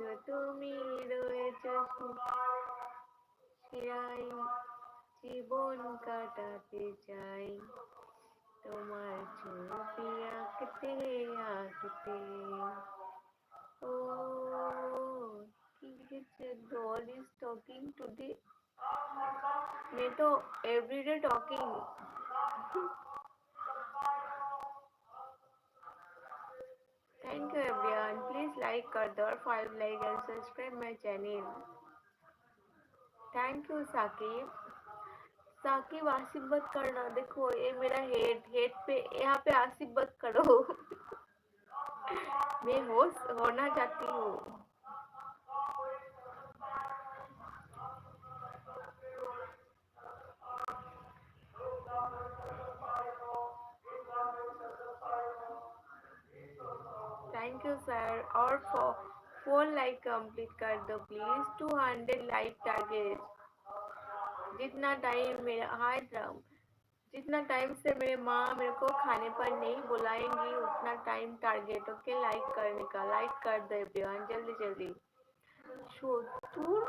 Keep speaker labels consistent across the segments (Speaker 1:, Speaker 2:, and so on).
Speaker 1: রয়েছো তুমি রয়েছো শিরাই জীবন কাটাতে চাই তোমার ছবি আঁকতে আঁকতে ও কি লিখেছে ডল ইজ টকিং টুডে मैं तो एवरीडे टॉकिंग लाइक कर दो और five like and subscribe my channel thank you Sakib Sakib Asif मत करना देखो ये मेरा हेड हेड पे यहाँ पे आसिफ मत करो मैं होस्ट होना चाहती हूँ थैंक यू सर और फोर लाइक कंप्लीट कर दो please two hundred like target जितना टाइम मेरा हाय राम जितना टाइम से मेरे माँ मेरे को खाने पर नहीं बुलाएंगी उतना टाइम टारगेट ओके लाइक करने का लाइक कर दो एवरीवन जल्दी जल्दी সত্তর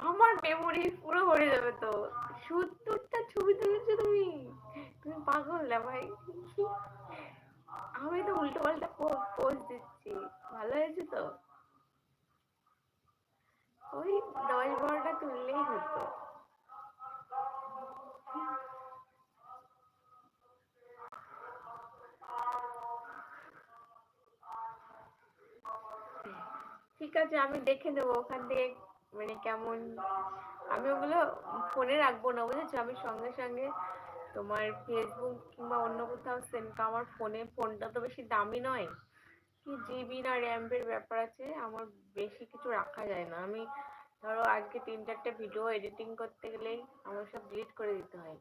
Speaker 1: আমার মেমোরি পুরো ভরে যাবে তো সত্তরটা ছবি তুলেছো তুমি তুমি পাগল না ভাই আমি তো উল্টো পাল্টা পোজ দিচ্ছি। ভালো হয়েছে তো? ওই দশ বারোটা তুললেই হতো। ঠিক আছে, আমি দেখে নেব ওখান থেকে মানে কেমন। আমি ওগুলো ফোনে রাখব না, বুঝেছ? আমি সঙ্গে সঙ্গে তোমার ফেসবুক কিংবা অন্য কোথাও সেন্ড আমার ফোনে ফোনটা তো বেশি দামি নয়। কি জিবি না র্যামের ব্যাপার আছে, আমার বেশি কিছু রাখা যায় না। আমি ধরো আজকে তিন চারটে ভিডিও এডিটিং করতে গেলেই আমার সব ডিলিট করে দিতে হয়।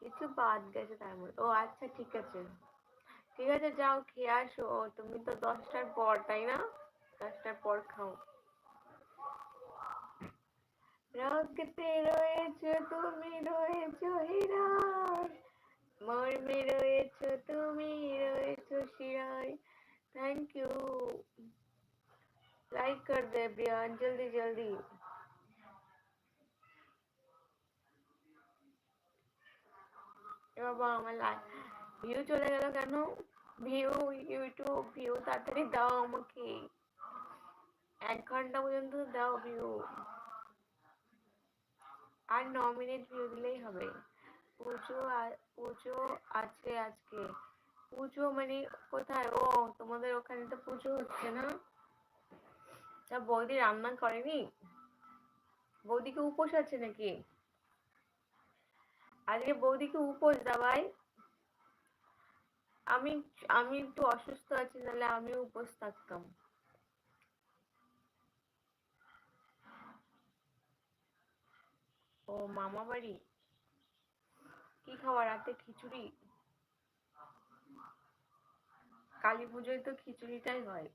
Speaker 1: কিছু বাদ গেছে তার মধ্যে। ও আচ্ছা ঠিক আছে। ঠিক আছে, যাও, খেয়ে আসো। তুমি তো দশটার পর, তাই না? দশটার পর খাও। রক্তে রয়েছে তুমি রয়েছো হীরায় মর্মে রয়েছো তুমি রয়েছো শিরায় थैंक यू लाइक कर दे एवरीवन जल्दी जल्दी এ বাবা আমার ভিউ চলে গেল কেন ভিউ ইউটিউব ভিউ তাড়াতাড়ি দাও আমাকে এক ঘন্টা পর্যন্ত দাও ভিউ আর ন মিনিট ভিউ দিলেই হবে। পুজো পুজো আছে আজকে। পুজো মানে কোথায়? ও, তোমাদের ওখানে তো পুজো হচ্ছে না? তা বৌদি রান্না করেনি? বৌদিকে উপোস আছে নাকি? আজকে বৌদিকে উপোস দাবাই? আমি আমি একটু অসুস্থ আছি নাহলে আমিও উপোস থাকতাম। ও মামা বাড়ি? কি খাওয়া রাতে খিচুড়ি? কালী পুজোয় তো খিচুড়িটাই হয়।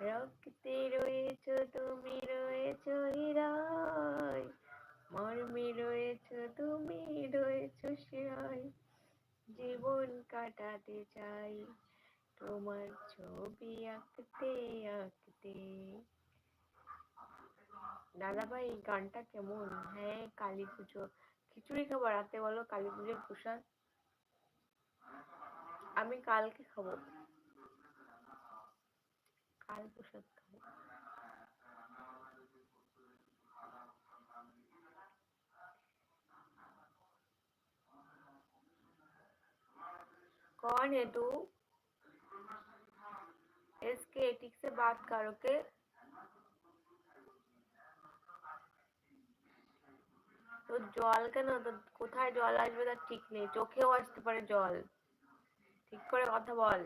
Speaker 1: রক্তে রয়েছ, তুমি রয়েছ হীরায় মর্মে রয়েছ, তুমি রয়েছ শিরায়। জীবন কাটাতে চাই। তোমার ছবি আঁকতে আঁকতে দাদা ভাই গানটা কেমন হ্যাঁ কালী পুজো খিচুড়ি খাবো রাতে বলো কালী পুজোর প্রসাদ আমি কালকে খাবো কাল প্রসাদ খাবো कौन है तू इसके ठीक से बात करो के তো জল কেন তো কোথায় জল আসবে তার ঠিক নেই চোখেও আসতে পারে জল ঠিক করে কথা বল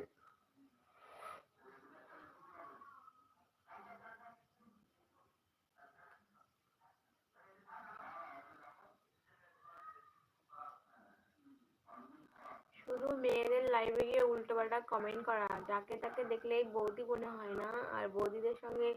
Speaker 1: শুধু মেয়েদের লাইভে গিয়ে উল্টোপাল্টা কমেন্ট করা। যাকে তাকে দেখলেই বৌদি মনে হয় না। আর বৌদিদের সঙ্গে